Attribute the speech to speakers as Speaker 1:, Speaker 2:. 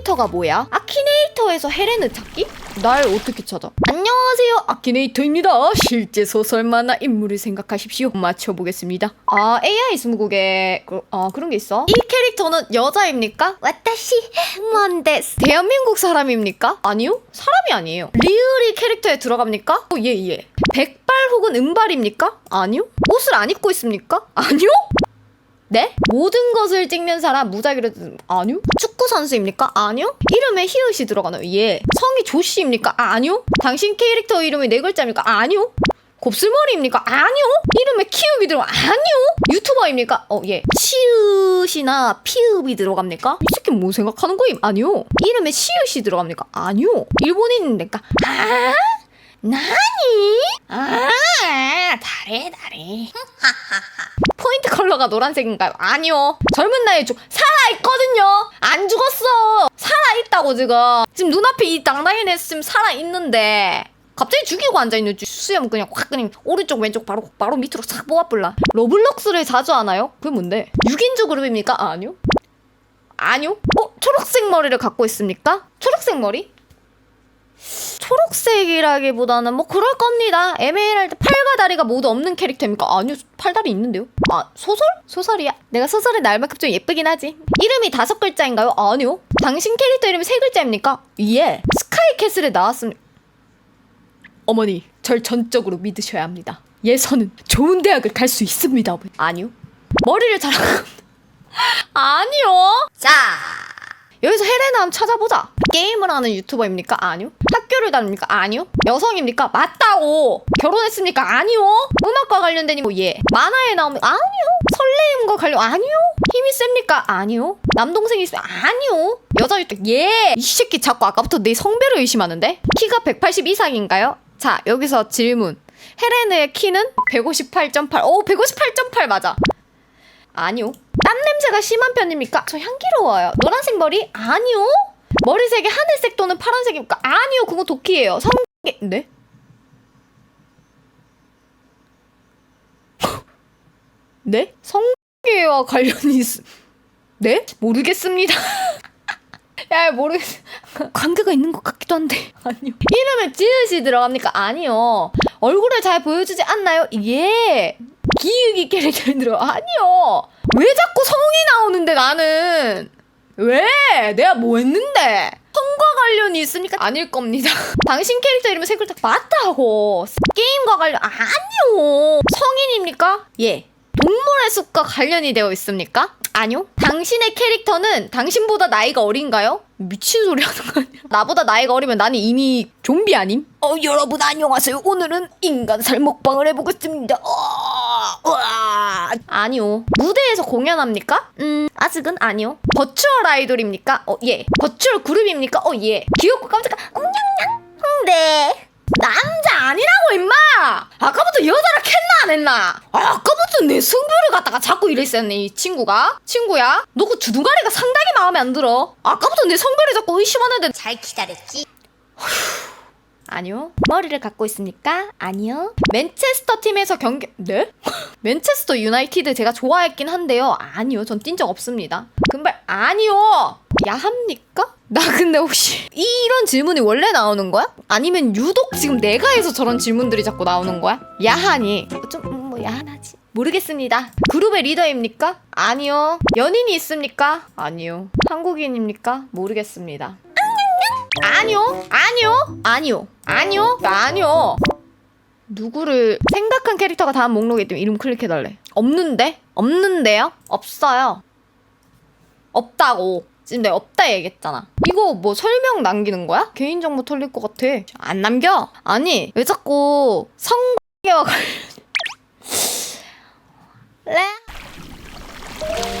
Speaker 1: 아키네이터가 뭐야? 아키네이터에서 헤레는 찾기? 날 어떻게 찾아? 안녕하세요 아키네이터입니다 실제 소설 만화 인물을 생각하십시오 맞춰보겠습니다 아 AI 스무고개 그, 아 그런 게 있어? 이 캐릭터는 여자입니까? 와타시 뭔데스 대한민국 사람입니까? 아니요 사람이 아니에요 리을이 캐릭터에 들어갑니까? 어, 예 예. 백발 혹은 은발입니까? 아니요 옷을 안 입고 있습니까? 아니요 네? 모든 것을 찍는 사람 무작위로 뜯- 아니요? 축구 선수입니까? 아니요? 이름에 히읗이 들어가나요? 예. 성이 조씨입니까? 아니요? 당신 캐릭터 이름이 네 글자입니까? 아니요? 곱슬머리입니까? 아니요? 이름에 키읔이 들어 아니요? 유튜버입니까? 어, 예. 치읓이나 피읍이 들어갑니까? 이 새끼 뭐 생각하는 거임? 아니요. 이름에 시읒이 들어갑니까? 아니요. 일본인입니까? 아? 나니? 아, 다래, 다래. 컬러가 노란색인가요? 아니요. 젊은 나이에 죽 살아있거든요. 안 죽었어. 살아있다고 지금. 지금 눈앞에 이애 지금 살아있는데 갑자기 죽이고 앉아있는 줄 수염 그냥 확 그냥 오른쪽 왼쪽 바로 바로 밑으로 싹 뽑아불라. 로블록스를 자주 하나요? 그게 뭔데? 6인조 그룹입니까? 아, 아니요. 아니요. 어? 초록색 머리를 갖고 있습니까? 초록색 머리? 초록색이라기보다는 뭐 그럴 겁니다. 에메랄드 팔과 다리가 모두 없는 캐릭터입니까? 아니요, 팔다리 있는데요. 아, 소설? 소설이야. 내가 소설의 날만큼 좀 예쁘긴 하지. 이름이 다섯 글자인가요? 아니요. 당신 캐릭터 이름이 세 글자입니까? 예. 스카이캐슬에 나왔습니다. 어머니, 절 전적으로 믿으셔야 합니다. 예선은 좋은 대학을 갈 수 있습니다. 어머니. 아니요. 머리를 자라고. 아니요. 자, 여기서 헤레나 한번 찾아보자. 게임을 하는 유튜버입니까? 아니요. 학교를 다닙니까? 아니요. 여성입니까? 맞다고. 결혼했습니까? 아니요. 음악과 관련된 뭐 예. 만화에 나오면 아니요. 설레임과 관련 아니요. 힘이 셉니까? 아니요. 남동생이 있으면 아니요. 여자 유튜버 예. 이 새끼 자꾸 아까부터 내 성별을 의심하는데? 키가 180 이상인가요? 자, 여기서 질문. 헤레네의 키는 158.8. 오, 158.8 맞아. 아니요. 땀 냄새가 심한 편입니까? 저 향기로워요. 노란색 머리? 아니요. 머리색이 하늘색 또는 파란색입니까? 아니요. 그거 도끼예요. 성게 네? 네? 성게와 관련이 있... 네? 모르겠습니다. 야 모르겠... 관계가 있는 것 같기도 한데 아니요. 이름에 지읒이 들어갑니까? 아니요. 얼굴을 잘 보여주지 않나요? 예. 기욱이 캐릭터에 들어 아니요. 왜 자꾸 성이 나오는데 나는 왜 내가 뭐 했는데 성과 관련이 있습니까? 아닐 겁니다. 당신 캐릭터 이름은 세 글자 맞다고 게임과 관련 아니요. 성인입니까? 예. 동물의 숲과 관련이 되어 있습니까? 아니요. 당신의 캐릭터는 당신보다 나이가 어린가요? 미친 소리 하는 거 아니야? 나보다 나이가 어리면 나는 이미 좀비 아님? 어, 여러분 안녕하세요. 오늘은 인간 살 먹방을 해보겠습니다. 어, 우와. 아니요. 무대에서 공연합니까? 음, 아직은 아니요. 버추얼 아이돌입니까? 어, 예. 버추얼 그룹입니까? 어, 예. 귀엽고 깜짝한, 웅냥냥. 음, 네. 남자 아니라고 임마! 아까부터 여자라 캔나 안 했나? 아, 아까부터 내 성별을 갖다가 자꾸 이랬었네 이 친구가 친구야 너 그 주둥가리가 상당히 마음에 안 들어 아까부터 내 성별을 자꾸 의심하는데
Speaker 2: 잘 기다렸지?
Speaker 1: 아니요 머리를 갖고 있습니까? 아니요 맨체스터 팀에서 경기 네? 맨체스터 유나이티드 제가 좋아했긴 한데요 아니요 전 뛴 적 없습니다 금발 아니요 야합니까? 나 근데 혹시 이- 이런 질문이 원래 나오는 거야? 아니면 유독 지금 내가 해서 저런 질문들이 자꾸 나오는 거야? 야하니 좀 뭐 야한하지 모르겠습니다 그룹의 리더입니까? 아니요 연인이 있습니까? 아니요 한국인입니까? 모르겠습니다 아니요 아니요 아니요 아니요 아니요 누구를 생각한 캐릭터가 다음 목록에 있다면 이름 클릭해달래 없는데? 없는데요? 없어요 없다고 지금 내가 없다 얘기했잖아. 이거 뭐 설명 남기는 거야? 개인정보 털릴 것 같아. 안 남겨? 아니, 왜 자꾸 성관계와 관련... 레? 네?